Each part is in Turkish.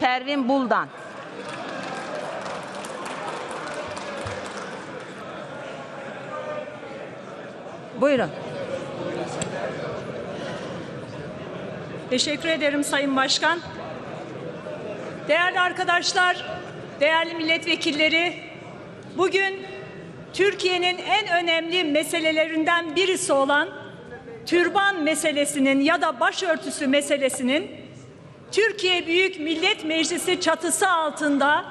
Pervin Buldan. Buyurun. Teşekkür ederim Sayın Başkan. Değerli arkadaşlar, değerli milletvekilleri, bugün Türkiye'nin en önemli meselelerinden birisi olan türban meselesinin ya da başörtüsü meselesinin Türkiye Büyük Millet Meclisi çatısı altında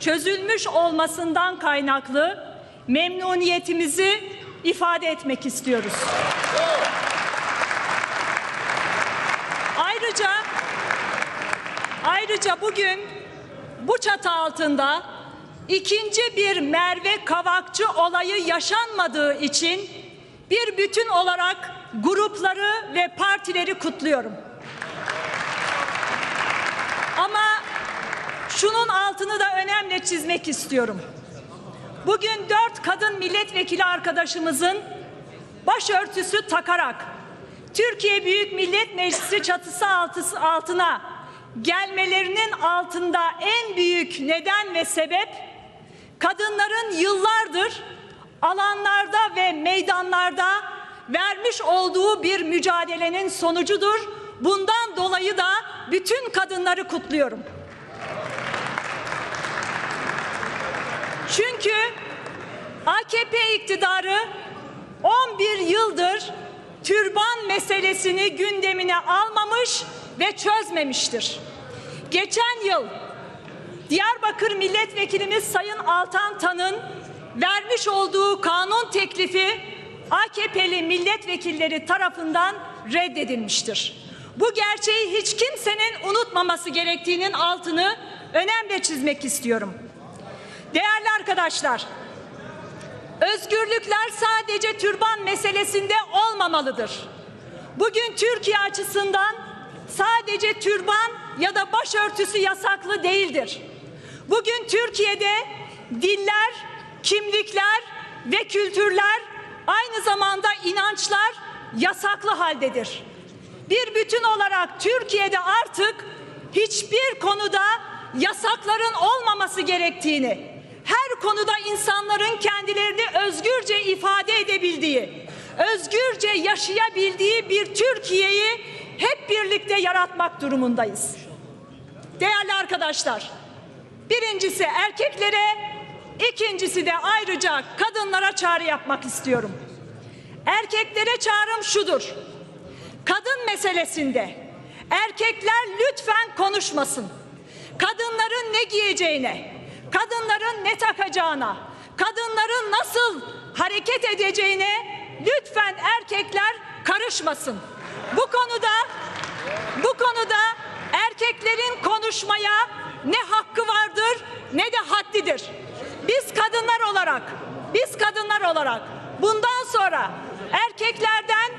çözülmüş olmasından kaynaklı memnuniyetimizi ifade etmek istiyoruz. Ayrıca ayrıca bugün bu çatı altında ikinci bir Merve Kavakçı olayı yaşanmadığı için bir bütün olarak grupları ve partileri kutluyorum. Şunun altını da önemli çizmek istiyorum. Bugün dört kadın milletvekili arkadaşımızın başörtüsü takarak Türkiye Büyük Millet Meclisi çatısı altına gelmelerinin altında en büyük neden ve sebep kadınların yıllardır alanlarda ve meydanlarda vermiş olduğu bir mücadelenin sonucudur. Bundan dolayı da bütün kadınları kutluyorum. Çünkü AKP iktidarı 11 yıldır türban meselesini gündemine almamış ve çözmemiştir. Geçen yıl Diyarbakır Milletvekilimiz Sayın Altan Tan'ın vermiş olduğu kanun teklifi AKP'li milletvekilleri tarafından reddedilmiştir. Bu gerçeği hiç kimsenin unutmaması gerektiğinin altını önemli çizmek istiyorum. Değerli arkadaşlar, özgürlükler sadece türban meselesinde olmamalıdır. Bugün Türkiye açısından sadece türban ya da başörtüsü yasaklı değildir. Bugün Türkiye'de diller, kimlikler ve kültürler aynı zamanda inançlar yasaklı haldedir. Bir bütün olarak Türkiye'de artık hiçbir konuda yasakların olmaması gerektiğini, konuda insanların kendilerini özgürce ifade edebildiği, özgürce yaşayabildiği bir Türkiye'yi hep birlikte yaratmak durumundayız. Değerli arkadaşlar, birincisi erkeklere, ikincisi de ayrıca kadınlara çağrı yapmak istiyorum. Erkeklere çağrım şudur. Kadın meselesinde erkekler lütfen konuşmasın. Kadınların ne giyeceğine, kadınların ne takacağına, kadınların nasıl hareket edeceğine lütfen erkekler karışmasın. Bu konuda bu konuda erkeklerin konuşmaya ne hakkı vardır ne de haddidir. Biz kadınlar olarak, biz kadınlar olarak bundan sonra erkeklerden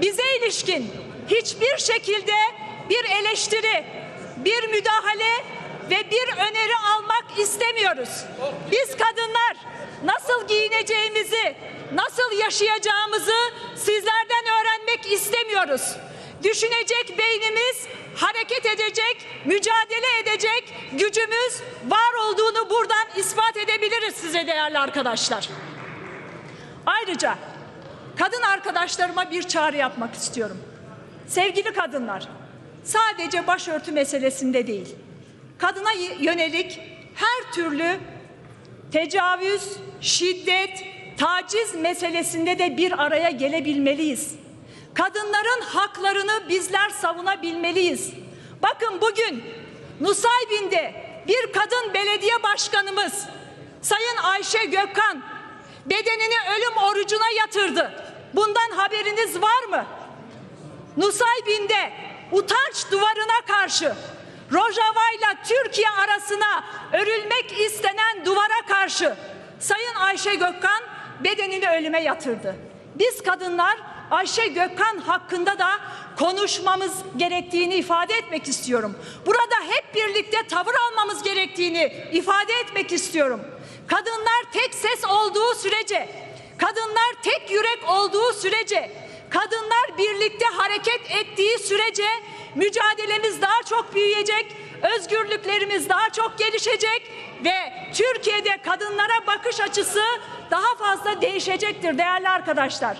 bize ilişkin hiçbir şekilde bir eleştiri, bir müdahale ve bir öneri almak istemiyoruz. Biz kadınlar nasıl giyineceğimizi, nasıl yaşayacağımızı sizlerden öğrenmek istemiyoruz. Düşünecek beynimiz, hareket edecek, mücadele edecek gücümüz var olduğunu buradan ispat edebiliriz size değerli arkadaşlar. Ayrıca kadın arkadaşlarıma bir çağrı yapmak istiyorum. Sevgili kadınlar, sadece başörtü meselesinde değil, kadına yönelik her türlü tecavüz, şiddet, taciz meselesinde de bir araya gelebilmeliyiz. Kadınların haklarını bizler savunabilmeliyiz. Bakın bugün Nusaybin'de bir kadın belediye başkanımız Sayın Ayşe Gökhan bedenini ölüm orucuna yatırdı. Bundan haberiniz var mı? Nusaybin'de utanç duvarına karşı Rojava ile Türkiye arasına örülmek istenen duvara karşı Sayın Ayşe Gökhan bedenini ölüme yatırdı. Biz kadınlar Ayşe Gökhan hakkında da konuşmamız gerektiğini ifade etmek istiyorum. Burada hep birlikte tavır almamız gerektiğini ifade etmek istiyorum. Kadınlar tek ses olduğu sürece, kadınlar tek yürek olduğu sürece, kadınlar birlikte hareket ettiği sürece mücadelemiz daha çok büyüyecek, özgürlüklerimiz daha çok gelişecek ve Türkiye'de kadınlara bakış açısı daha fazla değişecektir değerli arkadaşlar.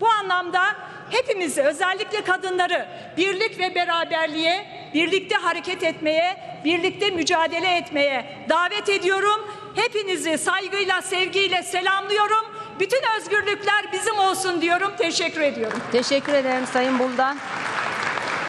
Bu anlamda hepimizi özellikle kadınları birlik ve beraberliğe, birlikte hareket etmeye, birlikte mücadele etmeye davet ediyorum. Hepinizi saygıyla, sevgiyle selamlıyorum. Bütün özgürlükler bizim olsun diyorum. Teşekkür ediyorum. Teşekkür ederim Sayın Buldan.